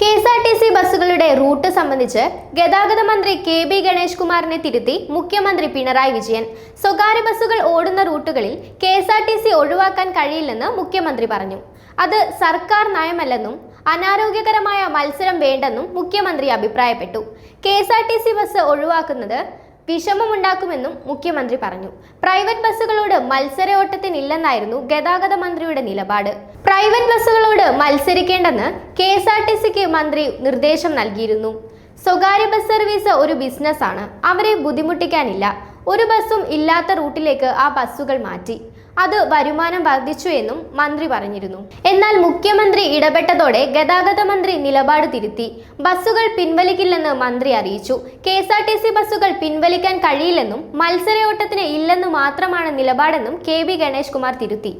K S R T C ബസ്സുകളുടെ route സംബന്ധിച്ച് ഗതാഗത മന്ത്രി കെ ബി ഗണേഷ് കുമാറിനെ തിരുത്തി മുഖ്യമന്ത്രി പിണറായി വിജയൻ. സ്വകാര്യ ബസ്സുകൾ ഓടുന്ന റൂട്ടുകളിൽ K S R T C ഒഴിവാക്കാൻ കഴിയില്ലെന്ന് മുഖ്യമന്ത്രി പറഞ്ഞു. അത് സർക്കാർ നയമല്ലെന്നും അനാരോഗ്യകരമായ മത്സരം വേണ്ടെന്നും മുഖ്യമന്ത്രി അഭിപ്രായപ്പെട്ടു. K S R T C bus ഒഴിവാക്കുന്നത് വിഷമമുണ്ടാക്കുമെന്നും മുഖ്യമന്ത്രി പറഞ്ഞു. പ്രൈവറ്റ് ബസ്സുകളോട് മത്സരയോട്ടത്തിനില്ലെന്നായിരുന്നു ഗതാഗത മന്ത്രിയുടെ നിലപാട്. പ്രൈവറ്റ് ബസ്സുകളോട് മത്സരിക്കേണ്ടെന്ന് കെ എസ് ആർ ടി സിക്ക് മന്ത്രി നിർദ്ദേശം നൽകിയിരുന്നു. സ്വകാര്യ ബസ് സർവീസ് ഒരു ബിസിനസ്സാണ്. അവരെ ബുദ്ധിമുട്ടിക്കാനില്ല. ഒരു ബസ്സും ഇല്ലാത്ത റൂട്ടിലേക്ക് ആ ബസ്സുകൾ മാറ്റി. അത് വരുമാനം വർദ്ധിച്ചു എന്നും മന്ത്രി പറഞ്ഞിരുന്നു. എന്നാൽ മുഖ്യമന്ത്രി ഇടപെട്ടതോടെ ഗതാഗത മന്ത്രി നിലപാട് തിരുത്തി. ബസ്സുകൾ പിൻവലിക്കില്ലെന്ന് മന്ത്രി അറിയിച്ചു. K S R T C ബസ്സുകൾ പിൻവലിക്കാൻ കഴിയില്ലെന്നും മത്സരയോട്ടത്തിന് ഇല്ലെന്നു മാത്രമാണ് നിലപാടെന്നും കെ വി ഗണേഷ് കുമാർ തിരുത്തി.